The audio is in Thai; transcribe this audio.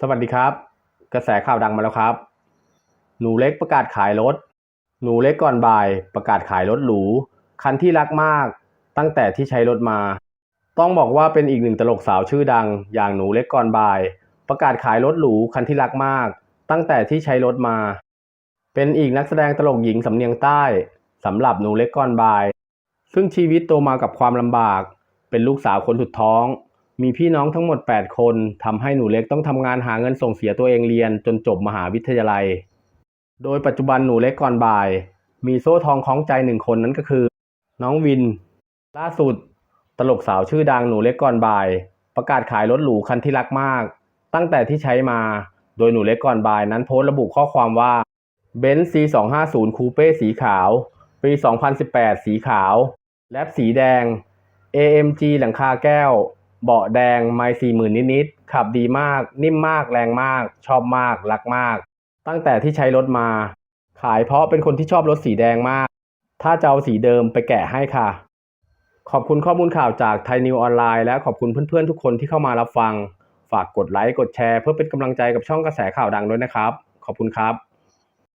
สวัสดีครับ กระแสข่าวดังมาแล้วครับ หนูเล็กประกาศขายรถ หนูเล็กก่อนบ่าย ประกาศขายรถหรู คันที่รักมาก ตั้งแต่ที่ใช้รถมา ต้องบอกว่าเป็นอีกหนึ่งตลกสาวชื่อดัง อย่างหนูเล็กก่อนบ่าย ประกาศขายรถหรูคันที่รักมาก ตั้งแต่ที่ใช้รถมา เป็นอีกนักแสดงตลกหญิงสำเนียงใต้สำหรับหนูเล็กก่อนบ่าย ซึ่งชีวิตโตมากับความลำบาก เป็นลูกสาวคนสุดท้อง มีพี่น้องทั้งหมด 8 คนทำให้หนูเล็กต้องทำงานหาเงินส่งเสียตัวเองเรียนจนจบมหาวิทยาลัย โดยปัจจุบันหนูเล็กก่อนบ่าย มีโซ่ทองคล้องใจหนึ่งคนนั้นก็คือ น้องวิน ล่าสุด ตลกสาวชื่อดังหนูเล็กก่อนบ่าย ประกาศขายรถหรูคันที่รักมาก ตั้งแต่ที่ใช้มา โดยหนูเล็กก่อนบ่ายนั้นโพสต์ระบุข้อความว่าเบนซ์ C250 คูเป้สีขาว ปี 2018 สีขาว แลบสีแดง AMG หลังคาแก้ว เบาะแดงไม่สี่หมื่นนิดๆ ขับดีมาก นิ่มมาก แรงมาก ชอบมาก รักมาก ตั้งแต่ที่ใช้รถมา ขายเพราะเป็นคนที่ชอบรถสีแดงมาก ถ้าจะเอาสีเดิมไปแกะให้ค่ะ ขอบคุณข้อมูลข่าวจากไทยนิวออนไลน์และขอบคุณเพื่อนๆ ทุกคนที่เข้ามารับฟัง ฝากกดไลค์ กดแชร์ เพื่อเป็นกำลังใจกับช่องกระแสข่าวดังด้วยนะครับ ขอบคุณครับ